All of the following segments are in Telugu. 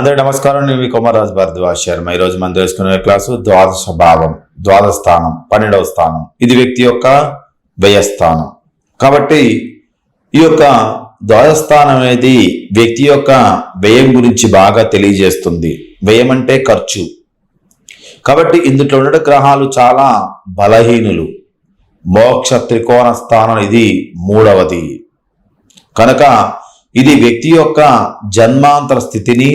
అందరూ నమస్కారం. నేను మీ కుమారాజ్ భరద్వాజ్ శర్మ. ఈరోజు మనం తెలుసుకునే క్లాసు ద్వాదశ భావం ద్వాదశ స్థానం పన్నెండవ స్థానం. ఇది వ్యక్తి యొక్క వ్యయస్థానం. కాబట్టి ఈ యొక్క ద్వాదస్థానం అనేది వ్యక్తి యొక్క వ్యయం గురించి బాగా తెలియజేస్తుంది. వ్యయం అంటే ఖర్చు. కాబట్టి ఇందులో ఉన్న గ్రహాలు చాలా బలహీనులు. మోక్ష త్రికోణ స్థానం ఇది మూడవది. కనుక ఇది వ్యక్తి యొక్క జన్మాంతర స్థితిని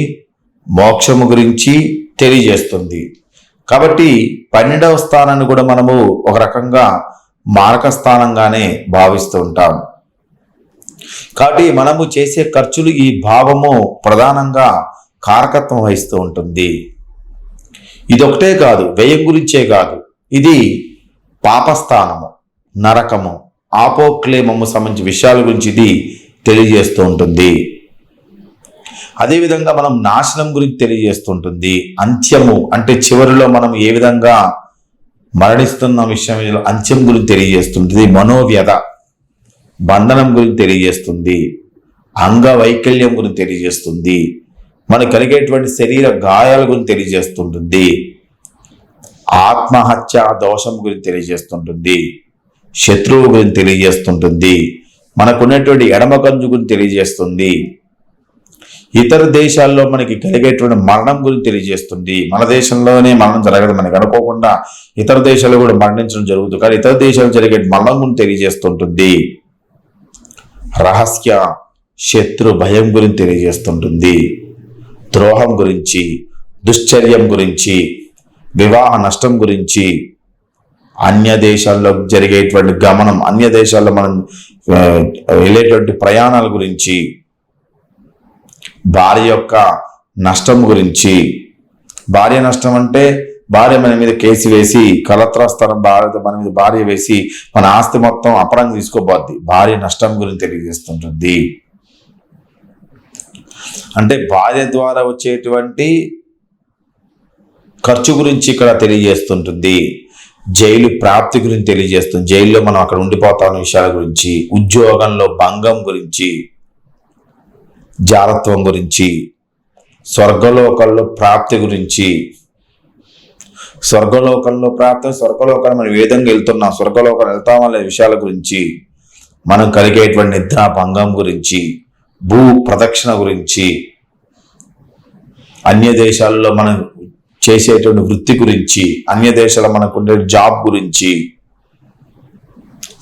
మోక్షము గురించి తెలియజేస్తుంది. కాబట్టి పన్నెండవ స్థానాన్ని కూడా మనము ఒక రకంగా మారక స్థానంగానే భావిస్తూ ఉంటాం. కాబట్టి మనము చేసే ఖర్చులు ఈ భావము ప్రధానంగా కారకత్వం వహిస్తూ ఉంటుంది. ఇదొకటే కాదు వ్యయం గురించే కాదు. ఇది పాపస్థానము నరకము ఆపోక్లేమము సంబంధించిన విషయాల గురించి ఇది తెలియజేస్తూ ఉంటుంది. అదేవిధంగా మనం నాశనం గురించి తెలియజేస్తుంటుంది. అంత్యము అంటే చివరిలో మనం ఏ విధంగా మరణిస్తున్న విషయం అంత్యం గురించి తెలియజేస్తుంటుంది. మనోవ్యధ బంధనం గురించి తెలియజేస్తుంది. అంగవైకల్యం గురించి తెలియజేస్తుంది. మన కలిగేటువంటి శరీర గాయాల గురించి తెలియజేస్తుంటుంది. ఆత్మహత్య దోషం గురించి తెలియజేస్తుంటుంది. శత్రువు గురించి తెలియజేస్తుంటుంది. మనకున్నటువంటి ఎడమ కంజు గురించి తెలియజేస్తుంది. ఇతర దేశాల్లో మనకి కలిగేటువంటి మరణం గురించి తెలియజేస్తుంది. మన దేశంలోనే మరణం జరగదు మనకి అనుకోకుండా ఇతర దేశాలు కూడా మరణించడం జరుగుతుంది. కానీ ఇతర దేశాలు జరిగే మరణం గురించి తెలియజేస్తుంటుంది. రహస్య శత్రు భయం గురించి తెలియజేస్తుంటుంది. ద్రోహం గురించి దుశ్చర్యం గురించి వివాహ నష్టం గురించి అన్య దేశాల్లో జరిగేటువంటి గమనం అన్య దేశాల్లో మనం వెళ్ళేటువంటి ప్రయాణాల గురించి భార్య యొక్క నష్టం గురించి. భార్య నష్టం అంటే భార్య మన మీద కేసు వేసి కలత్రాస్థానం భార్య మన మీద భార్య వేసి మన ఆస్తి మొత్తం అపరంగా తీసుకోబోద్ది. భార్య నష్టం గురించి తెలియజేస్తుంటుంది. అంటే భార్య ద్వారా వచ్చేటువంటి ఖర్చు గురించి ఇక్కడ తెలియజేస్తుంటుంది. జైలు ప్రాప్తి గురించి తెలియజేస్తుంది. జైల్లో మనం అక్కడ ఉండిపోతాం విషయాల గురించి ఉద్యోగంలో భంగం గురించి. జారత్వం గురించి స్వర్గలోకంలో ప్రాప్తి గురించి. స్వర్గలోకంలో ప్రాప్తి స్వర్గలోకాన్ని మనం ఏ విధంగా వెళ్తున్నాం స్వర్గలోకం వెళ్తామా అనే విషయాల గురించి మనం కలిగేటువంటి నిద్ర భంగం గురించి భూ ప్రదక్షిణ గురించి అన్య దేశాల్లో మనం చేసేటువంటి వృత్తి గురించి అన్య దేశాల మనకు ఉండే జాబ్ గురించి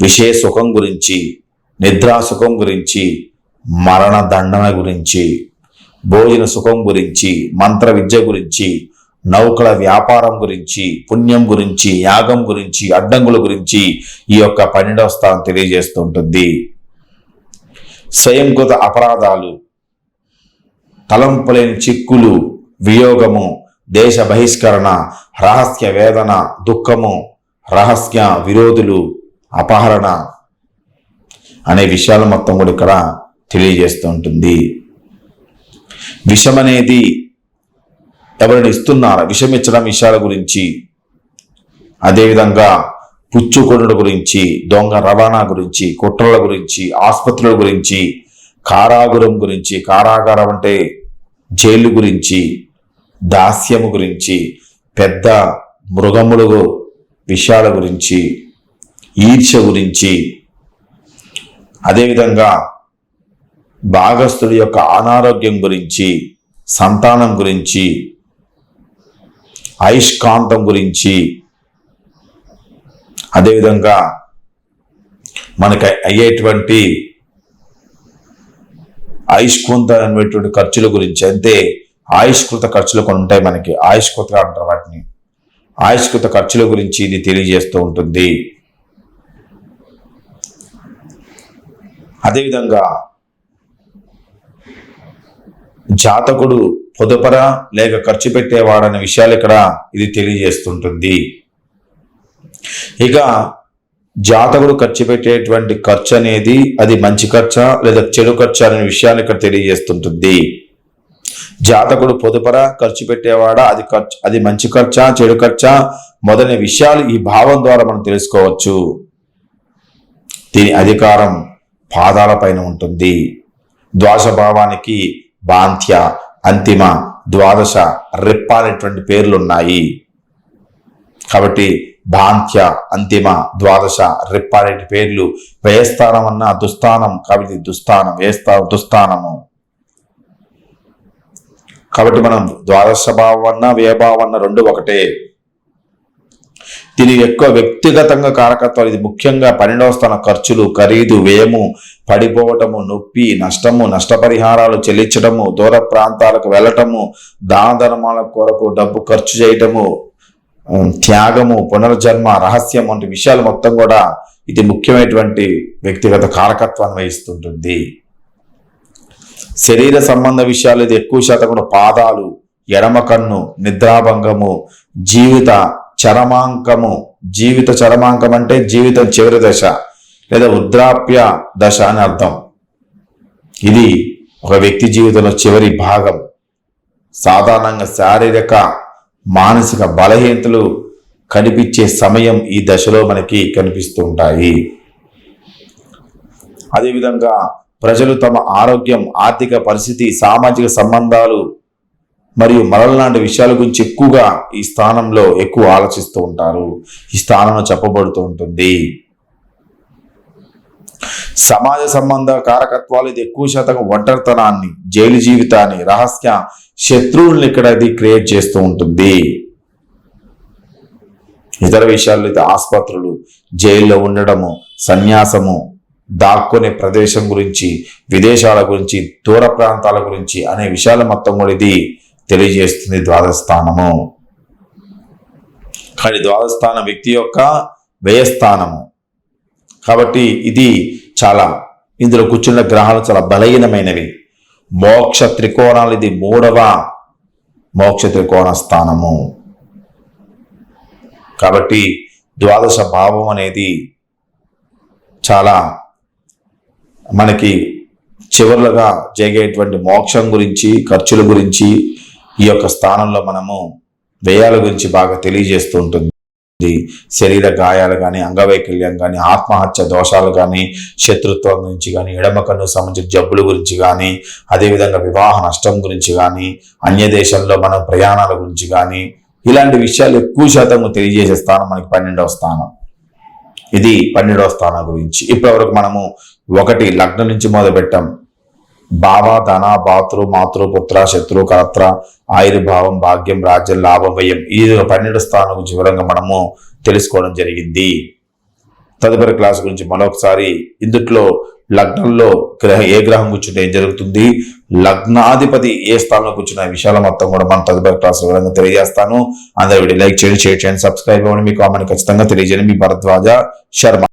విషయ సుఖం గురించి నిద్రా సుఖం గురించి మరణ దండన గురించి భోజన సుఖం గురించి మంత్ర విద్య గురించి నౌకల వ్యాపారం గురించి పుణ్యం గురించి యాగం గురించి అడ్డంకుల గురించి ఈ యొక్క పన్నెండవ స్థానం తెలియజేస్తుంటుంది స్వయంకృత అపరాధాలు తలంపులేని చిక్కులు వియోగము దేశ బహిష్కరణ రహస్య వేదన దుఃఖము రహస్య విరోధులు అపహరణ అనే విషయాలు మొత్తం కూడా ఇక్కడ తెలియజేస్తూ ఉంటుంది. విషం అనేది ఎవరిని ఇస్తున్నారా? విషం ఇచ్చడం విషయాల గురించి. అదేవిధంగా పుచ్చుకొనుడు గురించి దొంగ రవాణా గురించి కుట్రల గురించి ఆసుపత్రుల గురించి కారాగురం గురించి కారాగారం అంటే జైలు గురించి దాస్యము గురించి పెద్ద మృగములు విషయాల గురించి ఈర్ష్య గురించి. అదేవిధంగా భాగస్థుడి యొక్క అనారోగ్యం గురించి సంతానం గురించి ఐష్కాంతం గురించి. అదేవిధంగా మనకి అయ్యేటువంటి ఆయుష్కృతమైనటువంటి ఖర్చుల గురించి అంటే ఆయుష్కృత ఖర్చులు కొన్ని ఉంటాయి మనకి ఆయుష్కృత అంటారు వాటిని. ఆయుష్కృత ఖర్చుల గురించి ఇది తెలియజేస్తూ ఉంటుంది. అదేవిధంగా జాతకుడు పొదుపర లేక ఖర్చు పెట్టేవాడనే విషయాలు ఇక్కడ ఇది తెలియజేస్తుంటుంది. ఇక జాతకుడు ఖర్చు పెట్టేటువంటి ఖర్చు అనేది అది మంచి ఖర్చా లేదా చెడు ఖర్చు అనే విషయాలు ఇక్కడ తెలియజేస్తుంటుంది. జాతకుడు పొదుపర ఖర్చు పెట్టేవాడా? అది ఖర్చు అది మంచి ఖర్చా చెడు ఖర్చా మొదలైన విషయాలు ఈ భావం ద్వారా మనం తెలుసుకోవచ్చు. దీని అధికారం పాదాల పైన ఉంటుంది. ద్వాసభావానికి బాంత్య అంతిమ ద్వాదశ రిప్ప అనేటువంటి పేర్లు ఉన్నాయి కాబట్టి భాంత్య అంతిమ ద్వాదశ రెప్ప అనేటి పేర్లు వ్యయస్థానం అన్న దుస్థానం కాబట్టి దుస్థానం వ్యయస్థా దుస్థానము. కాబట్టి మనం ద్వాదశ భావం అన్న వ్యయభావం అన్న రెండు ఒకటే. దీని ఎక్కువ వ్యక్తిగతంగా కారకత్వాలు ఇది. ముఖ్యంగా పన్నెండవ స్థాన ఖర్చులు ఖరీదు వ్యయము పడిపోవటము నొప్పి నష్టము నష్టపరిహారాలు చెల్లించడము దూర ప్రాంతాలకు వెళ్ళటము దాన ధర్మాల కొరకు డబ్బు ఖర్చు చేయటము త్యాగము పునర్జన్మ రహస్యం వంటి విషయాలు మొత్తం కూడా ఇది ముఖ్యమైనటువంటి వ్యక్తిగత కారకత్వాన్ని వహిస్తుంటుంది. శరీర సంబంధ విషయాలు ఇది ఎక్కువ శాతం కూడా పాదాలు ఎడమ కన్ను నిద్రాభంగము జీవిత చరమాంకము జీవిత చరమాంకం అంటే జీవితం చివరి దశ లేదా వృద్ధాప్య దశ అని అర్థం. ఇది ఒక వ్యక్తి జీవితంలో చివరి భాగం. సాధారణంగా శారీరక మానసిక బలహీనతలు కనిపించే సమయం ఈ దశలో మనకి కనిపిస్తూ ఉంటాయి. అదేవిధంగా ప్రజలు తమ ఆరోగ్యం ఆర్థిక పరిస్థితి సామాజిక సంబంధాలు మరియు మరల లాంటి విషయాల గురించి ఎక్కువగా ఈ స్థానంలో ఎక్కువ ఆలోచిస్తూ ఉంటారు. ఈ స్థానంలో చెప్పబడుతూ ఉంటుంది. సమాజ సంబంధ కారకత్వాలు ఇది ఎక్కువ శాతం ఒంటరితనాన్ని జైలు జీవితాన్ని రహస్య శత్రువుల్ని ఇక్కడ ఇది క్రియేట్ చేస్తూ ఉంటుంది. ఇతర విషయాల్లో అయితే ఆసుపత్రులు జైల్లో ఉండడము సన్యాసము దాక్కునే ప్రదేశం గురించి విదేశాల గురించి దూర ప్రాంతాల గురించి అనే విషయాల మొత్తం కూడా ఇది తెలియజేస్తుంది ద్వాదశ స్థానము కానీ ద్వాదస్థానం వ్యక్తి యొక్క వ్యయస్థానము. కాబట్టి ఇది చాలా ఇందులో కూర్చున్న గ్రహాలు చాలా బలహీనమైనవి. మోక్ష త్రికోణాలు ఇది మూడవ మోక్ష త్రికోణ స్థానము. కాబట్టి ద్వాదశ భావం అనేది చాలా మనకి చివరలుగా జరిగేటువంటి మోక్షం గురించి ఖర్చుల గురించి ఈ యొక్క స్థానంలో మనము వ్యయాల గురించి బాగా తెలియజేస్తూ ఉంటుంది శరీర గాయాలు కానీ అంగవైకల్యం కానీ ఆత్మహత్య దోషాలు కానీ శత్రుత్వం గురించి కానీ ఎడమ కన్ను సంబంధించిన జబ్బుల గురించి కానీ అదేవిధంగా వివాహ నష్టం గురించి కానీ అన్య దేశంలో మనం ప్రయాణాల గురించి కానీ ఇలాంటి విషయాలు ఎక్కువ శాతం తెలియజేసే స్థానం మనకి పన్నెండవ స్థానం. ఇది పన్నెండవ స్థానం గురించి. ఇప్పటివరకు మనము ఒకటి లగ్నం నుంచి మొదలు పెట్టాం భావ ధన భాతృ మాతృ పుత్ర శత్రు కలత్ర ఆయుర్భావం భాగ్యం రాజ్యం లాభం వ్యయం. ఈ పన్నెండు స్థానం గురించి వివరంగా మనము తెలుసుకోవడం జరిగింది. తదుపరి క్లాస్ గురించి మరొకసారి ఇందుట్లో లగ్నంలో గ్రహ ఏ గ్రహం కూర్చుంటే ఏం జరుగుతుంది? లగ్నాధిపతి ఏ స్థానంలో కూర్చున్న విషయాల మొత్తం కూడా మనం తదుపరి క్లాస్ వివరంగా తెలియజేస్తాను. అందరూ వీడియో లైక్ చేయండి షేర్ చేయండి సబ్స్క్రైబ్ అవ్వండి. మీ కామెంట్ ఖచ్చితంగా తెలియజేయండి. మీ భరద్వాజ శర్మ.